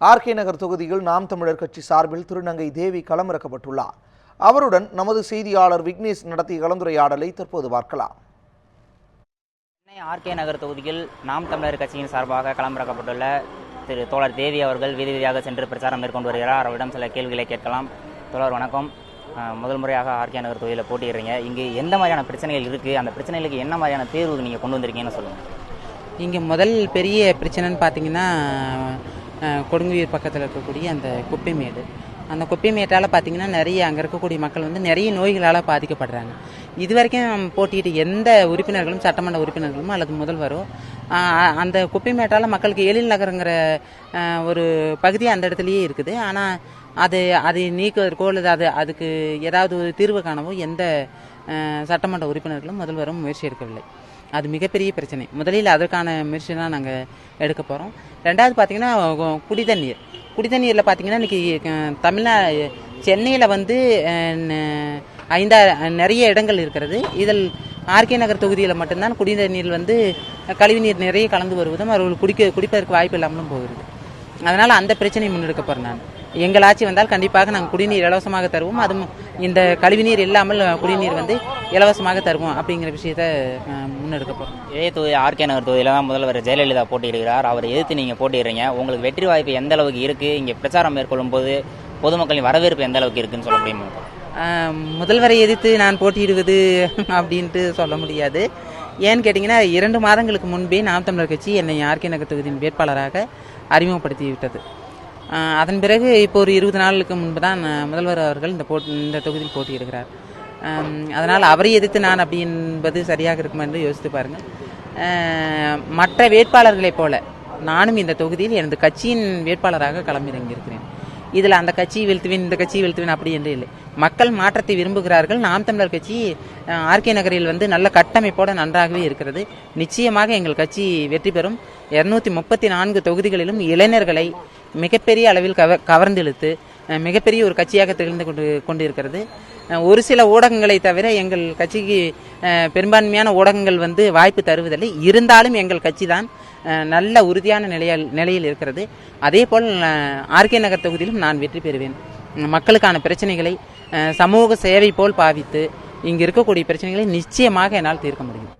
RK நகர் தொகுதியில் நாம் தமிழர் கட்சி சார்பில் திருநங்கை தேவி களமிறக்கப்பட்டுள்ளார். அவருடன் நமது செய்தியாளர் விக்னேஷ் நடத்திய கலந்துரையாடலை தற்போது பார்க்கலாம். சென்னை ஆர்கே நகர் தொகுதியில் நாம் தமிழர் கட்சியின் சார்பாக களமிறக்கப்பட்டுள்ள திரு தோழர் தேவி அவர்கள் வீதி வீதியாக சென்று பிரச்சாரம் மேற்கொண்டு வருகிறார். அவரிடம் சில கேள்விகளை கேட்கலாம். தோழர் வணக்கம். முதல் முறையாக ஆர்கே நகர் தொகுதியில் போட்டியிடுறீங்க. இங்கு எந்த மாதிரியான பிரச்சனைகள் இருக்குது அந்த பிரச்சனைகளுக்கு என்ன மாதிரியான தீர்வு நீங்கள் கொண்டு வந்திருக்கீங்கன்னு சொல்லுங்கள் இங்கே முதல் பெரிய பிரச்சனைன்னு பார்த்தீங்கன்னா கொடுங்குயிர் பக்கத்தில் இருக்கக்கூடிய அந்த குப்பைமேடு. அந்த குப்பைமேட்டால் பார்த்தீங்கன்னா நிறைய அங்கே இருக்கக்கூடிய மக்கள் வந்து நிறைய நோய்களால் பாதிக்கப்படுறாங்க. இது வரைக்கும் போட்டியிட்ட எந்த உறுப்பினர்களும் சட்டமன்ற உறுப்பினர்களும் அல்லது முதல்வரோ அந்த குப்பைமேட்டால் மக்களுக்கு எழில் நகருங்கிற ஒரு பகுதி அந்த இடத்துலையே இருக்குது. ஆனால் அது அதை நீக்குவதற்கோ அல்லது அது அதுக்கு ஏதாவது ஒரு தீர்வு காணவோ எந்த சட்டமன்ற உறுப்பினர்களும் முதல்வரும் முயற்சி எடுக்கவில்லை. அது மிகப்பெரிய பிரச்சனை. முதலில் அதற்கான முயற்சி தான் நாங்கள் எடுக்க போகிறோம் ரெண்டாவது பார்த்தீங்கன்னா குடி தண்ணீர் குடி தண்ணீரில் பார்த்தீங்கன்னா இன்றைக்கி தமிழ்நா சென்னையில் வந்து ஐந்தா நிறைய இடங்கள் இருக்கிறது. இதில் ஆர்கே நகர் தொகுதியில் மட்டும்தான் குடிநீர் வந்து கழிவுநீர் நிறைய கலந்து வருவதும் அவர்கள் குடிக்க குடிப்பதற்கு வாய்ப்பு இல்லாமலும் போகிறது அதனால் அந்த பிரச்சனையை முன்னெடுக்க போகிறேன் நான். எங்கள் ஆட்சி வந்தால் கண்டிப்பாக நாங்கள் குடிநீர் இலவசமாக தருவோம். அதுவும் இந்த கழிவுநீர் இல்லாமல் குடிநீர் வந்து இலவசமாக தருவோம் அப்படிங்கிற விஷயத்தை முன்னெடுக்க போகிறோம் இதே தொகுதி ஆர்கே நகர் தொகுதியில் தான் முதல்வர் ஜெயலலிதா போட்டியிடுகிறார். அவரை எதிர்த்து நீங்கள் போட்டியிடுறீங்க. உங்களுக்கு வெற்றி வாய்ப்பு எந்த அளவுக்கு இருக்குது இங்கே பிரச்சாரம் மேற்கொள்ளும் போது பொதுமக்களின் வரவேற்பு எந்த அளவுக்கு இருக்குன்னு சொல்ல முடியுமா? முதல்வரை எதிர்த்து நான் போட்டியிடுவது அப்படின்ட்டு சொல்ல முடியாது. ஏன்னு கேட்டிங்கன்னா இரண்டு மாதங்களுக்கு முன்பே நாம் தமிழர் கட்சி என்னை ஆர்கே நகர் தொகுதியின் வேட்பாளராக அறிமுகப்படுத்தி விட்டது அதன் பிறகு இப்போ ஒரு இருபது நாளுக்கு முன்பு தான் முதல்வர் அவர்கள் இந்த போட்டி இந்த தொகுதியில் போட்டியிடுகிறார். அதனால் அவரை எதிர்த்து நான் அப்படி என்பது சரியாக இருக்கும் என்று யோசித்து பாருங்கள். மற்ற வேட்பாளர்களைப் போல நானும் இந்த தொகுதியில் எனது கட்சியின் வேட்பாளராக களமிறங்கியிருக்கிறேன். இதில் அந்த கட்சி வீழ்த்துவேன் இந்த கட்சி வீழ்த்துவேன் அப்படி என்று இல்லை. மக்கள் மாற்றத்தை விரும்புகிறார்கள். நாம் தமிழர் கட்சி ஆர்கே நகரில் வந்து நல்ல கட்டமைப்போடு நன்றாகவே இருக்கிறது. நிச்சயமாக எங்கள் கட்சி வெற்றி பெறும். இருநூத்தி முப்பத்தி நான்கு தொகுதிகளிலும் இளைஞர்களை மிகப்பெரிய அளவில் கவ கவர்ந்தெழுத்து மிகப்பெரிய ஒரு கட்சியாக திகழ்ந்து கொண்டு கொண்டிருக்கிறது. ஒரு சில ஊடகங்களை தவிர எங்கள் கட்சிக்கு பெரும்பான்மையான ஊடகங்கள் வந்து வாய்ப்பு தருவதில்லை. இருந்தாலும் எங்கள் கட்சி தான் நல்ல உறுதியான நிலையில் நிலையில் இருக்கிறது. அதே போல் ஆர்கே நகர் தொகுதியிலும் நான் வெற்றி பெறுவேன். மக்களுக்கான பிரச்சனைகளை சமூக சேவை போல் பாவித்து இங்கு இருக்கக்கூடிய பிரச்சனைகளை நிச்சயமாக என்னால் தீர்க்க முடியும்.